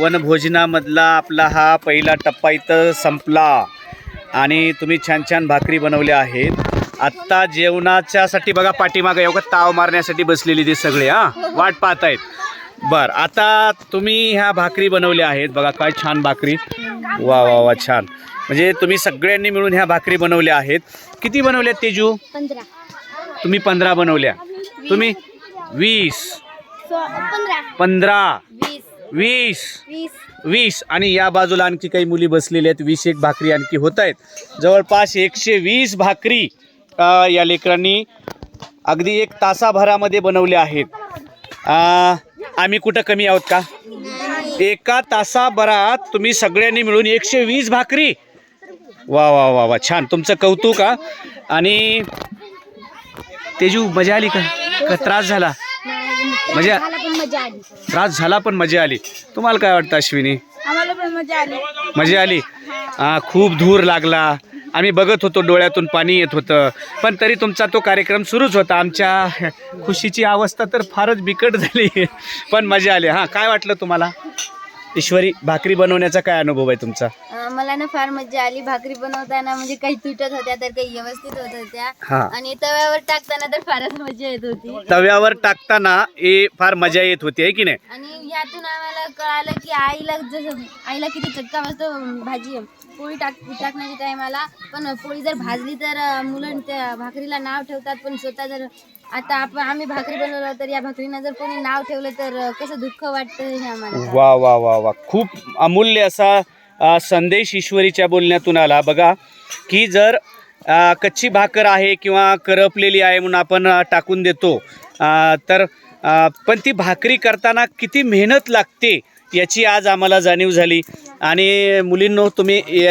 वनभोजनामधला आपला हा पहिला टप्पा इथं संपला. आणि तुम्ही छान छान भाकरी बनवल्या आहेत. आत्ता जेवणाच्यासाठी बघा पाठीमागं एवढं ताव मारण्यासाठी बसलेली ते सगळे हां? वाट पाहत आहेत बर आता तुम्ही ह्या भाकरी बनवल्या आहेत. बघा काय छान भाकरी. वा वा वा छान. म्हणजे तुम्ही सगळ्यांनी मिळून ह्या भाकरी बनवल्या आहेत. किती बनवल्या तेजू? तुम्ही पंधरा बनवल्या. तुम्ही? वीस. पंधरा. वीस. वीस. आणि या बाजूला आणखी काही मुली बसलेल्या आहेत. वीस एक भाकरी आणखी होत आहेत. जवळपास एकशे वीस भाकरी या लेकरांनी अगदी एक तासाभरामध्ये बनवल्या आहेत. आम्ही कुठं कमी आहोत का? एका तासाभरात तुम्ही सगळ्यांनी मिळून एकशे वीस भाकरी. वा वा वा वा. छान. तुमचं कौतुक हा. आणि तेजू मजा आली का त्रास झाला? मजा पण मजा आली. त्रास झाला पण मजा आली. तुम्हाला काय वाटतं अश्विनी? आम्हाला पण मजा आली. मजा आली? आ, खूप धूर लागला. आम्ही बघत होतो डोळ्यातून पाणी येत होतं. पण तरी तुमचा तो कार्यक्रम सुरूच होता. आमच्या खुशीची अवस्था तर फारच बिकट झाली. पण मजा आली. हां काय वाटलं तुम्हाला? ईश्वरी भाकरी बनवण्याचा काय अनुभव आहे तुमचा? अं, मला ना फार मजा आली. भाकरी बनवताना म्हणजे काही तुटत होत्या तर काही व्यवस्थित होत होत्या. हां. आणि तव्यावर टाकताना तर फारच मजा येत होती. तव्यावर टाकताना हे फार मजा येत होती आहे की नाही? आणि यातून आम्हाला कळालं की आईला जसं आईला किती चटका बसतो भाजी पोळी टाक टाकण्याच्या टायमाला. पण पोळी जर भाजली तर अं, मुलं त्या भाकरीला नाव ठेवतात पण स्वतः जर आता आपण आम्ही भाकरी बनवलं तर या भाकरीनं जर कोणी नाव ठेवलं तर अं, कसं दुःख वाटतं हे आम्हाला. वा वा वा वा. खूप अमूल्य असा संदेश ईश्वरीच्या बोलण्यातून आला. बघा की जर कच्ची भाकर आहे किंवा करपलेली आहे म्हणून आपण टाकून देतो तर पण ती भाकरी करताना किती मेहनत लागते याची आज आम्हाला जाणीव झाली. आणि मुलींनो तुम्ही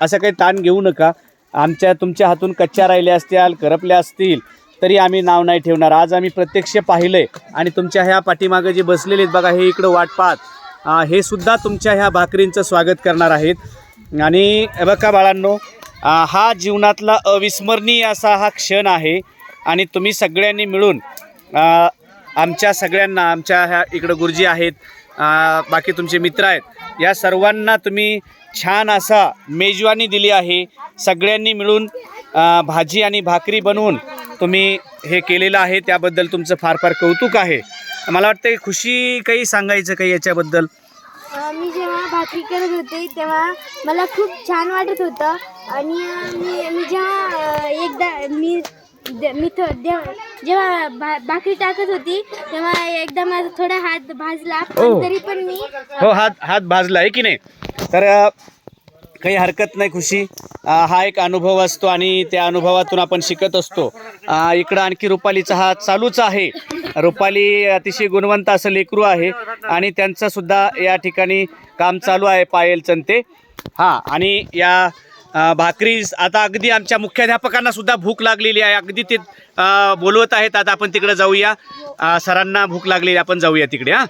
असं काही ताण घेऊ नका. आमच्या तुमच्या हातून कच्च्या राहिल्या असतील करपल्या असतील तरी आम्ही नाव नाही ठेवणार. आज आम्ही प्रत्यक्ष पाहिलं आहे आणि तुमच्या ह्या पाठीमागं जे बसलेले आहेत बघा हे इकडं वाट पाहत. हे सुद्धा तुमच्या ह्या भाकरींचं स्वागत करणार आहेत. आणि बघा बाळांनो हा जीवनातला अविस्मरणीय असा हा क्षण आहे. आणि तुम्ही सगळ्यांनी मिळून आमच्या सगळ्यांना आमच्या ह्या इकडं गुरुजी आहेत बाकी तुमचे मित्र आहेत या सर्वांना तुम्ही छान असा मेजवानी दिली आहे. सगळ्यांनी मिळून भाजी आणि भाकरी बनवून तुम्ही हे केलेलं आहे. त्याबद्दल तुमचं फार फार कौतुक आहे. मला वाटतं खुशी काही सांगायचं काही याच्याबद्दल? अं, मी जेव्हा भाकरी करत होते तेव्हा मला खूप छान वाटत होतं. आणि अं, मी मी जेव्हा अं, एकदा मी दे- मी थो- देव- जेव्हा भा भाकरी टाकत होती तेव्हा एकदा माझा थोडा हात भाजला पण ओ. तरी पण मी हो हात हात भाजला आहे की नाही? तर अ, काही हरकत नाही खुशी. हा एक अनुभव असतो आणि त्या अनुभवातून आपण शिकत असतो. इकडं आणखी रुपालीचा हा चालूच आहे. रुपाली अतिशय गुणवंत असं लेकरू आहे आणि त्यांचं सुद्धा या ठिकाणी काम चालू आहे पायल चंते हां आणि या भाकरी आता अगदी आमच्या मुख्याध्यापकांना सुद्धा भूक लागलेली आहे. अगदी ते बोलवत आहेत. आता आपण तिकडे जाऊया. सरांना भूक लागलेली आपण जाऊया तिकडे हां.